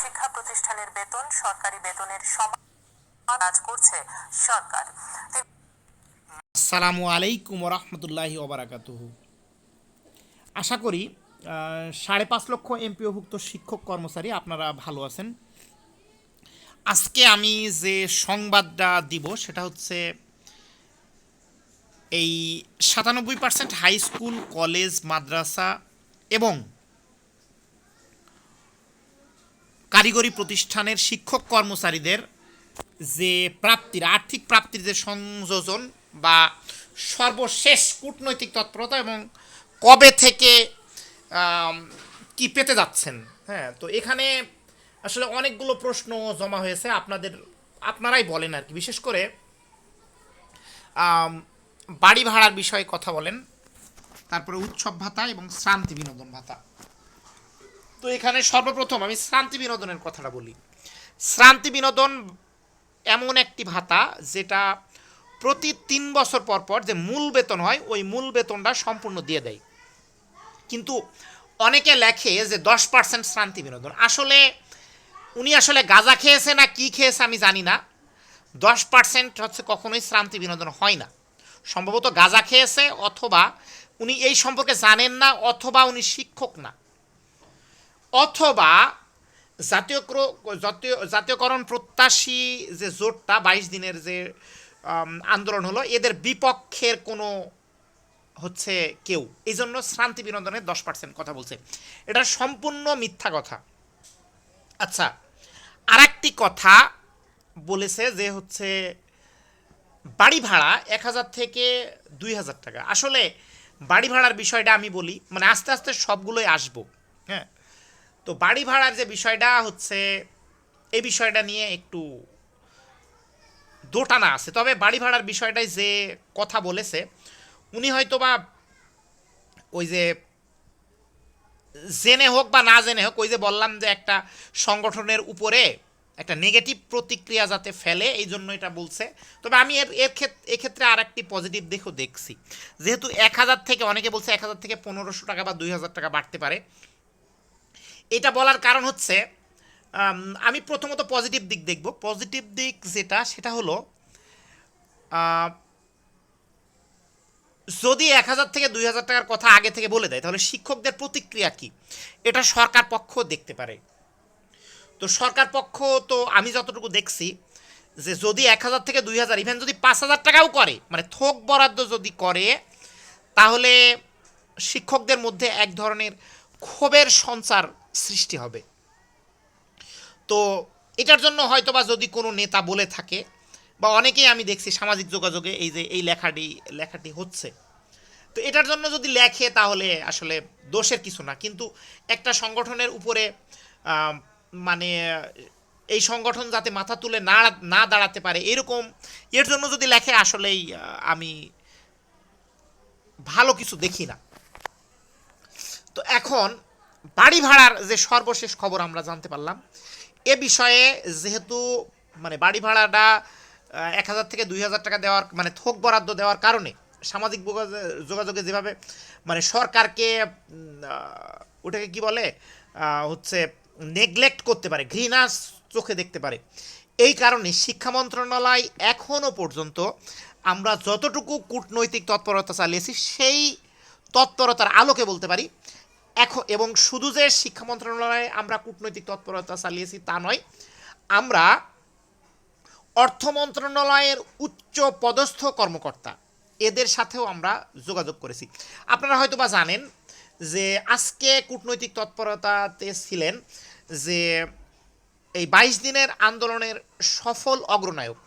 শিক্ষা প্রতিষ্ঠানের বেতন, সরকারি বেতনের সমান কাজ করছে সরকার। আসসালামু আলাইকুম রহমতুল্লাহি ওবরাকাতুহু। আশা করি সাড়ে পাঁচ লক্ষ এমপিওভুক্ত শিক্ষক কর্মচারী আপনারা ভালো আছেন। আজকে আমি যে সংবাদটা দিব, সেটা হচ্ছে এই সাতানব্বই পার্সেন্ট হাই স্কুল, কলেজ, মাদ্রাসা এবং কারিগরি প্রতিষ্ঠানের শিক্ষক কর্মচারীদের যে প্রাপ্তির, আর্থিক প্রাপ্তির যে সংযোজন বা সর্বশেষ কূটনৈতিক তৎপরতা এবং কবে থেকে কি পেতে যাচ্ছেন হ্যাঁ? তো এখানে আসলে অনেকগুলো প্রশ্ন জমা হয়েছে, আপনাদের, আপনারাই বলেন আর কি। বিশেষ করে বাড়ি ভাড়ার বিষয়ে কথা বলেন, তারপরে উৎসব ভাতা এবং শ্রান্তি বিনোদন ভাতা। তো এখানে সর্বপ্রথম আমি শ্রান্তি বিনোদনের কথাটা বলি। শ্রান্তি বিনোদন এমন একটি ভাতা যেটা প্রতি তিন বছর পর পর যে মূল বেতন হয়, ওই মূল বেতনটা সম্পূর্ণ দিয়ে দেয়। কিন্তু অনেকে লেখে যে দশ পার্সেন্ট শ্রান্তি বিনোদন। আসলে উনি আসলে গাঁজা খেয়েছে না কি খেয়েছে আমি জানি না। দশ পার্সেন্ট হচ্ছে কখনোই শ্রান্তি বিনোদন হয় না। সম্ভবত গাঁজা খেয়েছে অথবা উনি এই সম্পর্কে জানেন না অথবা উনি শিক্ষক না। অথবা জাতীয় জাতীয়, জাতীয়করণ প্রত্যাশী যে জোটটা বাইশ দিনের যে আন্দোলন হলো, এদের বিপক্ষের কোনো হচ্ছে কেউ। এই জন্য শ্রান্তি বিনোদনের দশ পার্সেন্ট কথা বলছে। এটা সম্পূর্ণ মিথ্যা কথা। আচ্ছা আর একটি কথা বলেছে যে হচ্ছে বাড়ি ভাড়া এক হাজার থেকে দুই হাজার টাকা। আসলে বাড়ি ভাড়ার বিষয়টা আমি বলি মানে আস্তে আস্তে সবগুলোই আসব হ্যাঁ? তো বাড়ি ভাড়ার যে বিষয়টা হচ্ছে, এই বিষয়টা নিয়ে একটু দোটানা আছে। তবে বাড়ি ভাড়ার বিষয়টাই যে কথা বলেছে, উনি হয়তো বা ওই যে জেনে হোক বা না জেনে হোক, ওই যে বললাম যে একটা সংগঠনের উপরে একটা নেগেটিভ প্রতিক্রিয়া যাতে ফেলে, এই জন্য এটা বলছে। তবে আমি এর এর ক্ষেত্রে এক্ষেত্রে আর একটি পজিটিভ দেখো দেখছি। যেহেতু এক হাজার থেকে, অনেকে বলছে এক হাজার থেকে পনেরোশো টাকা বা দুই হাজার টাকা বাড়তে পারে। এটা বলার কারণ হচ্ছে, আমি প্রথমত পজিটিভ দিক দেখব। পজিটিভ দিক যেটা, সেটা হলো যদি এক হাজার থেকে দুই হাজার টাকার কথা আগে থেকে বলে দেয়, তাহলে শিক্ষকদের প্রতিক্রিয়া কি? এটা সরকার পক্ষ দেখতে পারে। তো সরকার পক্ষ, তো আমি যতটুকু দেখছি, যে যদি এক হাজার থেকে দুই হাজার ইভেন যদি পাঁচ হাজার টাকাও করে মানে থোক বরাদ্দ যদি করে, তাহলে শিক্ষকদের মধ্যে এক ধরনের ক্ষোভের সঞ্চার সৃষ্টি হবে। তো এটার জন্য হয়তোবা যদি কোনো নেতা বলে থাকে, বা অনেকেই আমি দেখছি সামাজিক যোগাযোগে এই যে এই লেখাটি লেখাটি হচ্ছে। তো এটার জন্য যদি লেখে তাহলে আসলে দোষের কিছু না। কিন্তু একটা সংগঠনের উপরে মানে এই সংগঠন যাতে মাথা তুলে না না দাঁড়াতে পারে এরকম, এর জন্য যদি লেখে আসলেই আমি ভালো কিছু দেখি না। তো এখন বাড়ি ভাড়ার যে সর্বশেষ খবর আমরা জানতে পারলাম, এ বিষয়ে যেহেতু মানে বাড়ি ভাড়াটা এক হাজার থেকে দুই হাজার টাকা দেওয়ার মানে থোক বরাদ্দ দেওয়ার কারণে সামাজিক যোগাযোগে যেভাবে মানে সরকারকে ওটাকে কি বলে হচ্ছে নেগলেক্ট করতে পারে ঘৃণা চোখে দেখতে পারে, এই কারণে শিক্ষা মন্ত্রণালয় এখনও পর্যন্ত আমরা যতটুকু কূটনৈতিক তৎপরতা চালিয়েছি, সেই তৎপরতার আলোকে বলতে পারি এখন, এবং শুধু যে শিক্ষা মন্ত্রণালয়ে আমরা কূটনৈতিক তৎপরতা চালিয়েছি তা নয়, আমরা অর্থ মন্ত্রণালয়ের উচ্চ পদস্থ কর্মকর্তা, এদের সাথেও আমরা যোগাযোগ করেছি। আপনারা হয়তো বা জানেন যে আজকে কূটনৈতিক তৎপরতাতে ছিলেন যে এই বাইশ দিনের আন্দোলনের সফল অগ্রনায়ক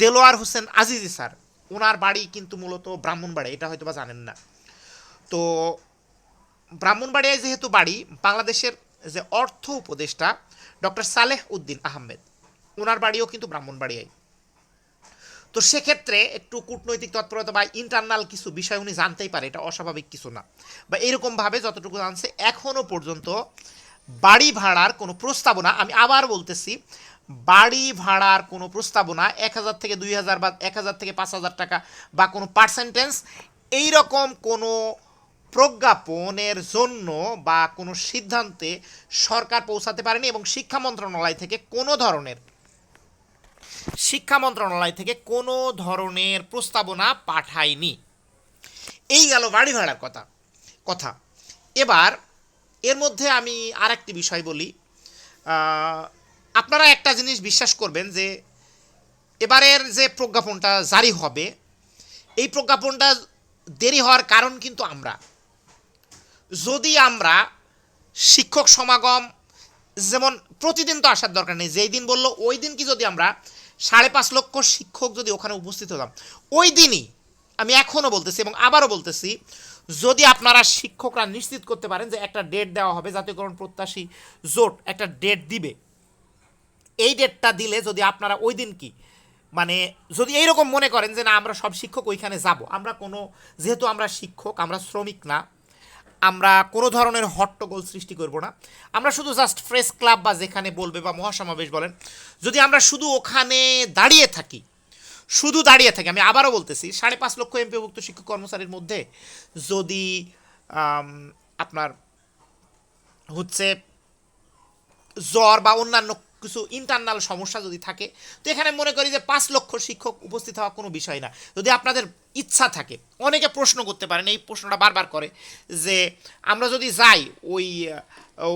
দেলোয়ার হোসেন আজিজি স্যার ওনার বাড়ি কিন্তু মূলত ব্রাহ্মণবাড়ি এটা হয়তো বা জানেন না। তো ব্রাহ্মণবাড়িয়ায় যেহেতু বাড়ি, বাংলাদেশের যে অর্থ উপদেষ্টা ডক্টর সালেহ উদ্দিন আহমেদ ওনার বাড়িও কিন্তু ব্রাহ্মণবাড়িয়ায়। তো সেক্ষেত্রে একটু কূটনৈতিক তৎপরতা বা ইন্টারনাল কিছু বিষয় উনি জানতেই পারে, এটা অস্বাভাবিক কিছু না। বা এরকমভাবে যতটুকু জানছে এখনও পর্যন্ত বাড়ি ভাড়ার কোনো প্রস্তাবনা, আমি আবার বলতেছি, বাড়ি ভাড়ার কোনো প্রস্তাবনা এক হাজার থেকে দুই হাজার বা এক হাজার থেকে পাঁচ হাজার টাকা বা কোনো পার্সেন্টেজ এইরকম কোনো প্রজ্ঞাপনের জন্য বা কোনো সিদ্ধান্তে সরকার পৌঁছাতে পারেনি এবং শিক্ষা মন্ত্রণালয় থেকে কোনো ধরনের শিক্ষা মন্ত্রণালয় থেকে কোনো ধরনের প্রস্তাবনা পাঠায়নি। এই গেল বাড়ি ভাড়ার কথা কথা। এবার এর মধ্যে আমি আর একটি বিষয় বলি। আপনারা একটা জিনিস বিশ্বাস করবেন যে, এবারের যে প্রজ্ঞাপনটা জারি হবে, এই প্রজ্ঞাপনটা দেরি হওয়ার কারণ কিন্তু আমরা। যদি আমরা শিক্ষক সমাগম যেমন প্রতিদিন তো আসার দরকার নেই, যেই দিন বলল ওই দিন কি যদি আমরা সাড়ে পাঁচ লক্ষ শিক্ষক যদি ওখানে উপস্থিত হতাম। ওই দিনই আমি এখনও বলতেছি এবং আবারও বলতেছি, যদি আপনারা শিক্ষকরা নিশ্চিত করতে পারেন যে একটা ডেট দেওয়া হবে, জাতীয়করণ প্রত্যাশী জোট একটা ডেট দিবে। এই ডেটটা দিলে যদি আপনারা ওই দিন কি? মানে যদি এইরকম মনে করেন যে না, আমরা সব শিক্ষক ওইখানে যাব, আমরা কোনো, যেহেতু আমরা শিক্ষক, আমরা শ্রমিক না আমরা কোনো ধরনের হট্টগোল সৃষ্টি করব না। আমরা শুধু জাস্ট প্রেস ক্লাব বা যেখানে বলবে বা মহাসমাবেশ বলেন। যদি আমরা শুধু ওখানে দাঁড়িয়ে থাকি, শুধু দাঁড়িয়ে থাকি, আমি আবারও বলতেছি, সাড়ে পাঁচ লক্ষ এমপিভুক্ত শিক্ষক কর্মচারীর মধ্যে যদি আপনার হচ্ছে জ্বর বা অন্যান্য কিছু ইন্টারনাল সমস্যা যদি থাকে, তো এখানে মনে করি যে পাঁচ লক্ষ শিক্ষক উপস্থিত হওয়া কোনো বিষয় না। যদি আপনাদের ইচ্ছা থাকে, অনেকে প্রশ্ন করতে পারেন, এই প্রশ্নটা বারবার করে যে আমরা যদি যাই, ওই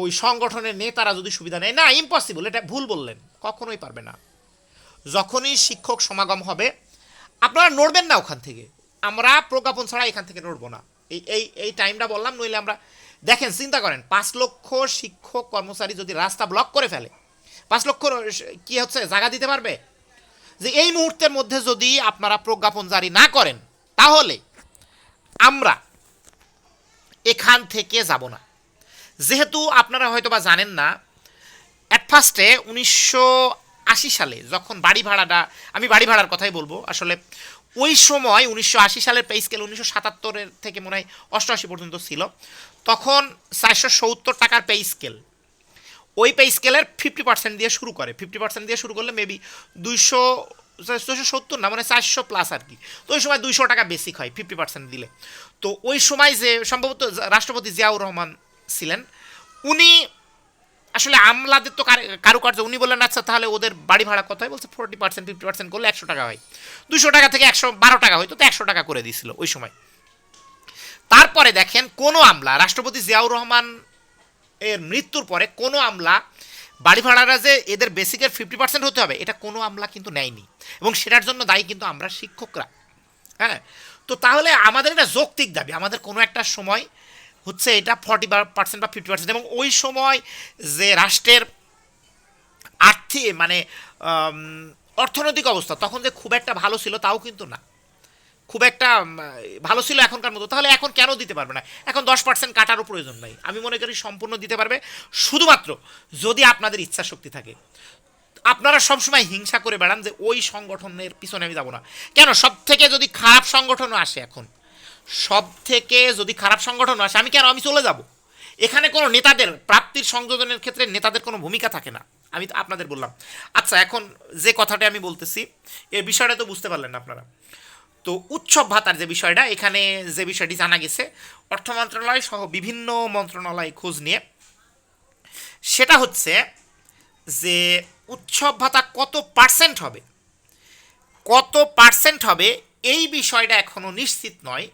ওই সংগঠনের নেতারা যদি সুবিধা নেয়, না ইম্পসিবল এটা ভুল বললেন, কখনোই পারবে না। যখনই শিক্ষক সমাগম হবে, আপনারা নড়বেন না ওখান থেকে। আমরা প্রজ্ঞাপন ছাড়া এখান থেকে নড়বো না। এই এই এই টাইমটা বললাম, নইলে আমরা, দেখেন, চিন্তা করেন, পাঁচ লক্ষ শিক্ষক কর্মচারী যদি রাস্তা ব্লক করে ফেলে পাঁচ লক্ষ কি হচ্ছে, জায়গা দিতে পারবে? যে এই মুহূর্তের মধ্যে যদি আপনারা প্রজ্ঞাপন জারি না করেন, তাহলে আমরা এখান থেকে যাব না। যেহেতু আপনারা হয়তো বা জানেন না অ্যাট ফার্স্টে উনিশশো আশি সালে যখন বাড়ি ভাড়াটা, আমি বাড়ি ভাড়ার কথাই বলব, আসলে ওই সময় উনিশশো আশি সালের পে স্কেল উনিশশো সাতাত্তরের থেকে মনে হয় অষ্টআশি পর্যন্ত ছিল, তখন চারশো সত্তর টাকার পে স্কেল ওই পে স্কেলের ফিফটি পার্সেন্ট দিয়ে শুরু করে। ফিফটি পার্সেন্ট দিয়ে শুরু করলে মেবি দুইশো দুশো সত্তর না মানে চারশো প্লাস আর কি। তো ওই সময় দুইশো টাকা বেসিক হয় ফিফটি পার্সেন্ট দিলে। তো ওই সময় যে সম্ভবত রাষ্ট্রপতি জিয়াউর রহমান ছিলেন, উনি আসলে আমলাদের তো কার- কারুকার্য, উনি বললেন আচ্ছা তাহলে ওদের বাড়ি ভাড়া কত হয়? বলছে ফোর্টি পার্সেন্ট ফিফটি পার্সেন্ট করলে একশো টাকা হয়। দুশো টাকা থেকে একশো বারো টাকা হয়তো তো একশো টাকা করে দিয়েছিল ওই সময়। তারপরে দেখেন, কোনো আমলা, রাষ্ট্রপতি জিয়াউর রহমান এর মৃত্যুর পরে কোনো আমলা বাড়ি ভাড়ারা যে এদের বেসিকের ফিফটি পার্সেন্ট হতে হবে, এটা কোনো আমলা কিন্তু নেয়নি। এবং সেটার জন্য দায়ী কিন্তু আমরা শিক্ষকরা। হ্যাঁ? তো তাহলে আমাদের এটা যৌক্তিক দাবি। আমাদের কোনো একটা সময় হচ্ছে এটা ফর্টি পার্সেন্ট বা ফিফটি পার্সেন্ট এবং ওই সময় যে রাষ্ট্রের আর্থিক মানে অর্থনৈতিক অবস্থা তখন যে খুব একটা ভালো ছিল তাও কিন্তু না। খুব একটা ভালো ছিল এখনকার মতো। তাহলে এখন কেন দিতে পারবে না? এখন দশ পার্সেন্ট কাটারও প্রয়োজন নাই। আমি মনে করি সম্পূর্ণ দিতে পারবে। শুধুমাত্র যদি আপনাদের ইচ্ছা শক্তি থাকে। আপনারা সবসময় হিংসা করে বেড়ান যে ওই সংগঠনের পিছনে আমি যাব না। কেন? সব থেকে যদি খারাপ সংগঠনও আসে এখন। সব থেকে যদি খারাপ সংগঠন আসে, আমি কেন? আমি চলে যাব। এখানে কোনো নেতাদের প্রাপ্তির সংযোজনের ক্ষেত্রে নেতাদের কোনো ভূমিকা থাকে না। আমি আপনাদের বললাম। আচ্ছা এখন যে কথাটা আমি বলতেছি, এ বিষয়টা তো বুঝতে পারলেন না আপনারা। তো উৎসব ভাতার যে বিষয়টা, এখানে যে বিষয়টি জানা গেছে, অর্থ মন্ত্রণালয় সহ বিভিন্ন মন্ত্রণালয় খোঁজ নিয়ে, সেটা হচ্ছে যে উৎসব ভাতা কত পার্সেন্ট হবে? কত পার্সেন্ট হবে এই বিষয়টা এখনও নিশ্চিত নয়।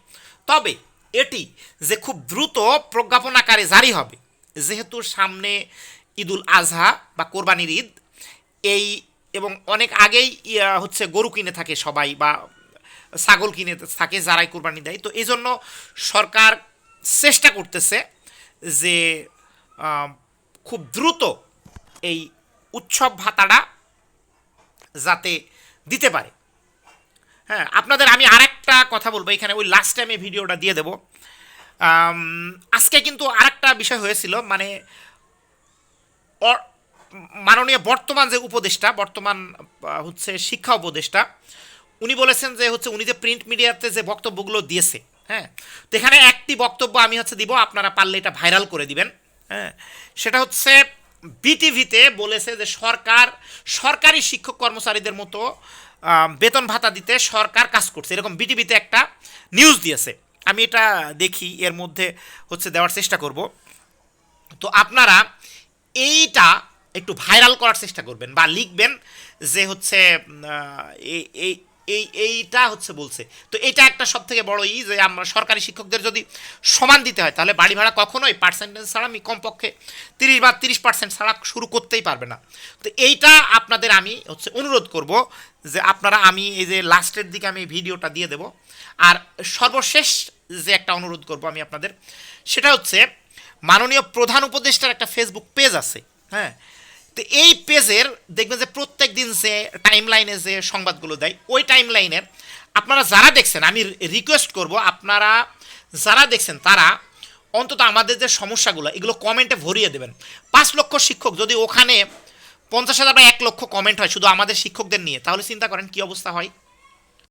তবে এটি যে খুব দ্রুত প্রজ্ঞাপন আকারে জারি হবে, যেহেতু সামনে ঈদুল আজহা বা কোরবানির ঈদ, এই এবং অনেক আগেই হচ্ছে গরু কিনে থাকে সবাই বা ছাগল কিনে থাকে যারাই কোরবানি দেয়। তো এই জন্য সরকার চেষ্টা করতেছে যে খুব দ্রুত এই উৎসব ভাতাটা যাতে দিতে পারে। হ্যাঁ আপনাদের আমি আরেকটা কথা বলব, এখানে ওই লাস্ট টাইমে ভিডিওটা দিয়ে দেবো। আজকে কিন্তু আরেকটা বিষয় হয়েছিল মানে মাননীয় বর্তমান যে উপদেষ্টা, বর্তমান হচ্ছে শিক্ষা উপদেষ্টা উনি বলেছেন যে হচ্ছে উনি যে প্রিন্ট মিডিয়াতে যে বক্তব্যগুলো দিয়েছে হ্যাঁ? তো এখানে একটি বক্তব্য আমি হচ্ছে দিব, আপনারা পারলে এটা ভাইরাল করে দিবেন হ্যাঁ? সেটা হচ্ছে বিটিভিতে বলেছে যে সরকার, সরকারি শিক্ষক কর্মচারীদের মতো বেতন ভাতা দিতে সরকার কাজ করছে। এরকম বিটিভিতে একটা নিউজ দিয়েছে। আমি এটা দেখি, এর মধ্যে হচ্ছে দেওয়ার চেষ্টা করব। তো আপনারা এইটা একটু ভাইরাল করার চেষ্টা করবেন বা লিখবেন যে হচ্ছে এই এই এই এইটা হচ্ছে বলছে। তো এটা একটা সব থেকে বড় ই যে আমরা সরকারি শিক্ষকদের যদি সমান দিতে হয়, তাহলে বাড়ি ভাড়া কখনোই পার্সেন্টেজ ছাড়া আমি কমপক্ষে তিরিশ বা তিরিশ পার্সেন্ট ছাড়া শুরু করতেই পারবে না। তো এইটা আপনাদের আমি হচ্ছে অনুরোধ করব যে আপনারা আমি এই যে লাস্টের দিকে আমি ভিডিওটা দিয়ে দেব। আর সর্বশেষ যে একটা অনুরোধ করব আমি আপনাদের, সেটা হচ্ছে মাননীয় প্রধান উপদেষ্টার একটা ফেসবুক পেজ আছে হ্যাঁ? তো এই পেজের দেখবেন যে প্রত্যেক দিন যে টাইম লাইনে যে সংবাদগুলো দেয়, ওই টাইম লাইনের আপনারা যারা দেখছেন, আমি রিকোয়েস্ট করব, আপনারা যারা দেখছেন, তারা অন্তত আমাদের যে সমস্যাগুলো, এগুলো কমেন্টে ভরিয়ে দেবেন। পাঁচ লক্ষ শিক্ষক, যদি ওখানে পঞ্চাশ হাজার বা এক লক্ষ কমেন্ট হয় শুধু আমাদের শিক্ষকদের নিয়ে, তাহলে চিন্তা করেন কি অবস্থা হয়?